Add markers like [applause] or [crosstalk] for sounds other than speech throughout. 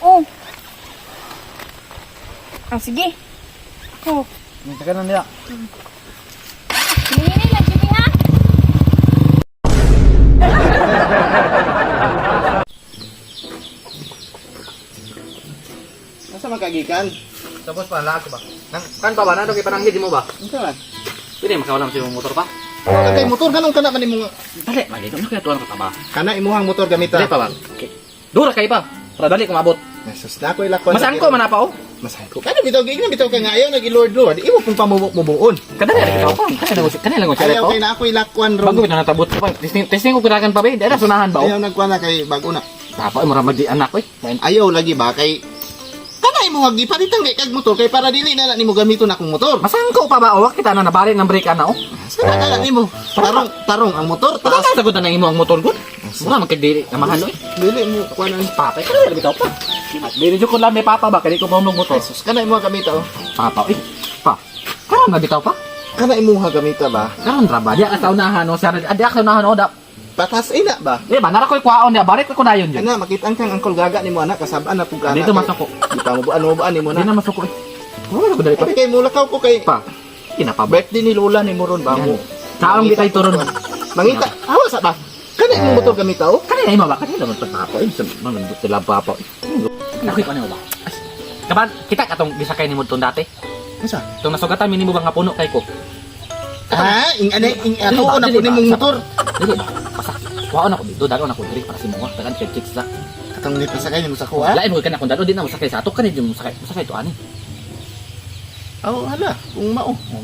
Oh. Ah, sige. Oh. Taga na nila. Hinihini lang, sige ha? Nasa magagikan? Tapos pa, lahat ba? Nang, kan pa ba? Nado kay pananghid mo ba? Ano ka? Pwede makawalam sa imong motor pa? Kay motor ganun kana man imong Dali, mali. Ano kaya tuwan ka ba? kana imuhang motor gamita. Dali pa ba? Okay. Dura kay pa. Para dali ko mabot. Jesus na ko ilakwan. Masang ko man pa oh. Masang ko. Kana bitaw gig na bitaw ka nga ayaw nag lord lord. Imo pong pamubok-mubuon. Kadali ra kita pa. Kanila ko kanila ko siya Ayaw kay na ako ilakwan ron. Bago na natabot pa. Testing testing ko kirakan pa ba? Dala sunahan ba oh. Ayaw nagkuan na kay bago na. Papa mo ra magdi anak ko eh. Ayaw lagi ba kay kana imo hagi palitan kay kag motor kay para dili na na nimo gamiton akong motor. Masang ko pa ba? O kita na nabalik ng brake ana oh. Sana kana nimo. Tarong tarong ang motor Taas sagot na imo ang motor ko. Mura magkadili na mahal eh. Dili mo kuan ang Papa, kanila bitaw pa. Dili jud ko lang may papa ba kadi ko pa motor. Jesus kana imo gamita oh. Papa eh. Pa. Karon na bitaw pa. Kana imo gamita ba? Karon ra ba? Di ka sa unahan no. Sa adi ka sa unahan o da. Patas ina ba? Eh ba nara ko'y kwaon niya. Balik ko dayon yun. Ana makita kang angkol gaga nimo anak kasabaan na pug Dito masok ko. Di pa mo buan mo buan nimo Di na. na masuk ko eh. Wala ko dali pa. Kay mulakaw ko kay Pa. Kinapa ba? birthday ni Lola ni Moron ba mo? Saong di tayo turon. Mangita, awa sa ba? Kana imong motor gamita oh. Kanina ima ba? Kanina naman papa eh. Sa mga sila papa. Nakoy ko ba? As. Kaban, kita katong gisakay ni mo tong dati. Unsa? Tong nasugatan minimo ba nga puno kay ko. Ha, ing anay ing ato ba? na ba? nimong Sa- motor. Dili ba? Pasak. Waon ako dito, dalo ako diri para si mo. Tagan kay chicks sa. Katong ni pasakay nimo sa kuha. Lain mo kana kun dalo di na mo sakay sa ato kanina mo sakay. Sakay to ani. Oh, hala, kung mao. Oh.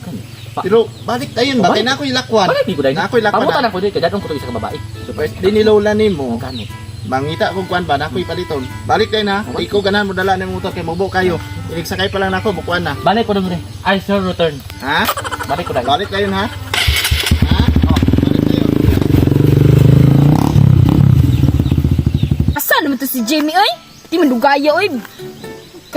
Pa. Pero balik tayon ba Oh, kay na ako ilakwan. Balik ko dai. Na ako ilakwan. Pamutan ako kay dadong ko to isa ka babae. So birthday ni Lola Oh nimo. kan. Mangita kung kuan ba na ako ipaliton. Balik tayo na. Okay. Ikaw ganahan mo dala ng motor kay mobo kayo. Ilig sakay pa lang nako bukuan na. Balik ko diri. I shall return. Ha? Balik ko dai. Balik tayo ha. Ha? Oh. Balik tayo. Asa naman to si Jamie, oy? Di man dugaya, oy.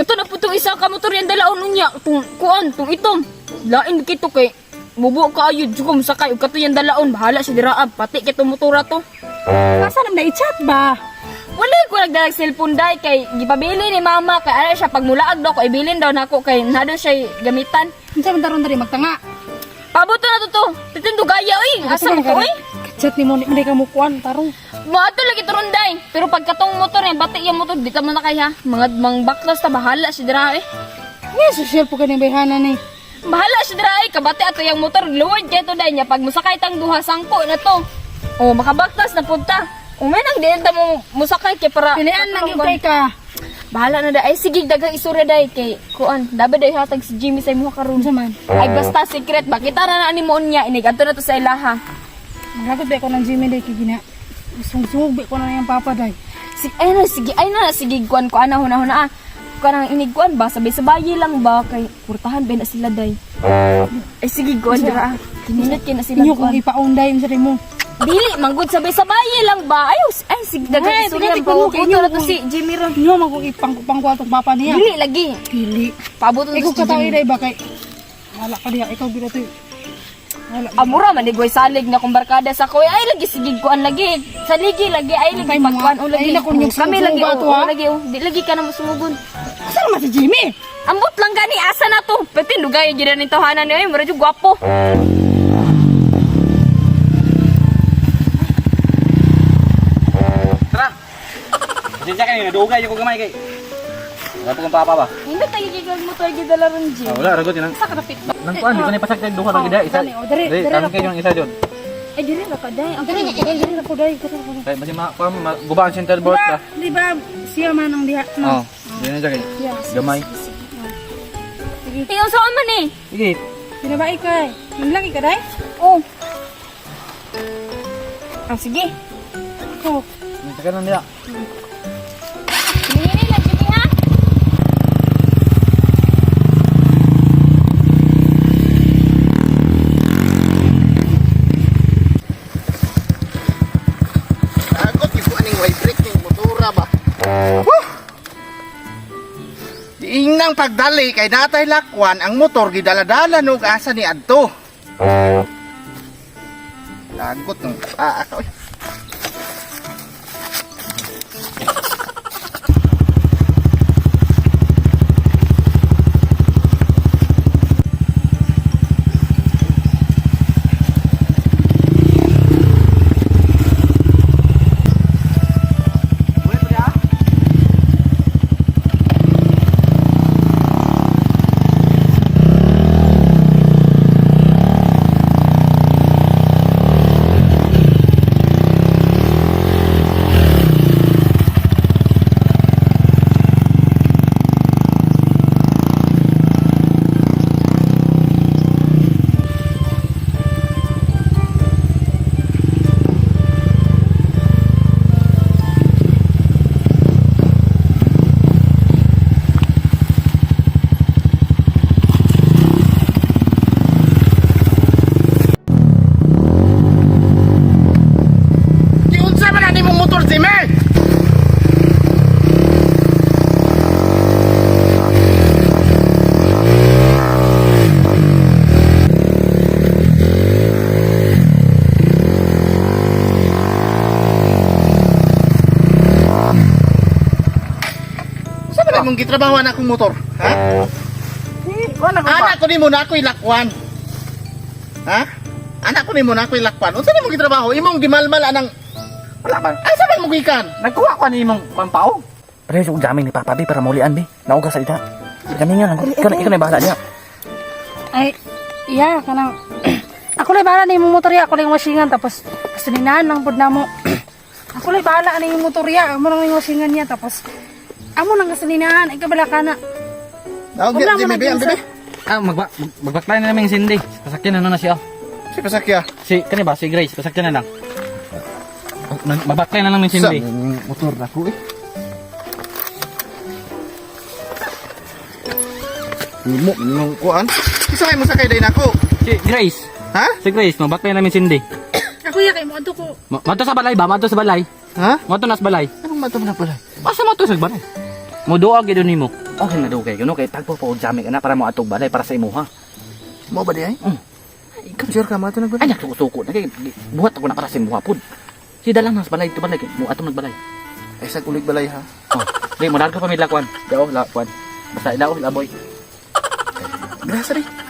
Kato na po itong isa ka motor yan dalaon unya. Tung kuan, tung itom. Lain kito kay Mubo ka ayod ko musakay ug kato yan dalaon bahala si diraab pati kito motora to. Asa naman na-chat ba? Wala ko nagdalag cellphone dai kay gipabili ni mama kay ano siya pag mulaag daw ko ibilin daw nako kay nado siya gamitan. Unsa man daron dari magtanga? Pabuto na to to. Titin dugaya oy. Asa mo ko oy? Chat ni mo ni ka mo kuan tarong. Lagi to ronday. Pero pag katong motor yan bati yung motor di ta mo na kay ha. Mga mang baklas ta bahala si dira eh. Nga social po ka ng bayhana ni. Bahala si dira eh kabati ato yung motor luwad kay to day niya pag musakay tang duha sangko na to. Oh makabaklas na punta. Kung may nang diyan ta mo musakay kay para Pilian lang yung kay ka. Bahala na da. Ay, sige, dagang isura day kay kuan. Dabe day hatag si Jimmy sa imuha karon. Man? Ay, basta secret. Bakita na na ni mo niya. Inig, ato na to sa ilaha. Magagod ba ko ng Jimmy day kay gina. Sungsug ba ko na yung papa day. Sige, ay na, sige, ay na, sige, kuan ko, ana, huna, huna, ah. Kuan ang inig, kuan ba? Sabay-sabayi lang ba? Kay, kurtahan ba na sila day. Ay, sige, kuan, dira, ah. Kininit kay na sila, Inyo kung kuan. ipaunday mo sa mo. Dili, manggod, sabay-sabayi lang ba? Ay, us- ay, sige, Ay, isura tingnan, ba? tingnan, Kuto na to si Jimmy ron. Inyo man kung ipang pangkuha tong papa niya. Dili, lagi. Dili. Paabot na Ikaw to si katawi Jimmy. day ba kay wala ka diya ikaw gina to. Amura man igoy salig na kung barkada sa koy ay lagi sige kuan lagi sa ligi lagi ay lagi pagkuan o lagi ay, naku, yung kami lagi to, o ha? lagi o di lagi ka na musumugon Asa naman si Jimmy? ambot lang gani asa na to pati lugay gyud ni tahanan ni ay mura jud gwapo Tara. Pasensya ka ni nadugay ko gamay kay. Wala po kang papa ba? hindi tayo gigawin mo tayo gidala ron Jim Ah, wala ragot yan. Sa kapit ba? Nang kuan di ko na pasakay duha ra gid isa. Oh, dali, Dali, dali kami na kayo yung isa jud. ay diri ra ka day ang po day. Dali na po day. Kay basi ma kuan gubaan center board Diba, ka. di ba siya man ang diha? Oh. No. Di na kay. Siya. Gamay. Tiyo sa man eh Sige. Binabae ka eh. Manlaki ka day? oh ah sige Oh. Taga na nila. hinihini pagdali kay natay lakwan ang motor gidaladala og asa ni adto. Lagot ng ah, ako. Unsa imong gitrabaho na akong motor? Ha? Wala ko? Anak ko nimo na ako ilakwan. Ha? Anak ko nimo na ako ilakwan. Unsa nimo gitrabaho? Imong gimalmal anang Wala ba? Asa man mo gikan? Nagkuha ko ni mong pampao. Pero yung jamming ni Papa Bi para maulian Bi. Nauga sa ita. Kami nga lang. Ikaw na ikaw na bahala niya. Ay, iya, kanang... [clears throat] ako lang bahala na yung motor ya, ako lang yung wasingan, tapos kasuninahan lang po na mo. ako lang bahala na yung motor ya, lang yung wasingan niya, tapos amo lang kasuninahan, ay kabala ka na. Daw Wala mo na Jimmy, dyan, bibi. Ah, magba magbaklay na namin Cindy. Pasakyan na na siya. Si pasakya. Si kani ba si Grace, pasakyan na lang. Magbaklay na namin Cindy. motor na ko eh. Imo nung kuan. Isa mo sakay dai nako. Si Grace. Ha? Si Grace, magbaklay namin Cindy. Ako ya, kay mo ato ko. Ma- Mato sa balay ba? Mato sa balay. Ha? Mato na sa balay. Anong matam na pala? Asa mato sa balay? Mo doa gid nimo. Okay na do kay kuno kay tagpo po jamming ana para mo atog balay para sa imuha. Mo ba di ay? Mm. Ikaw sure ka mato Ay nagbalay. nagsuko na kay buhat ako na para sa imuha pud. Si dalang nas balay to balay kay mo atong nagbalay. Ay sa kulig balay ha. Oh, di mo ka pa mi lakwan. Daw lakwan. Basta ilaw laboy. Grasa rin.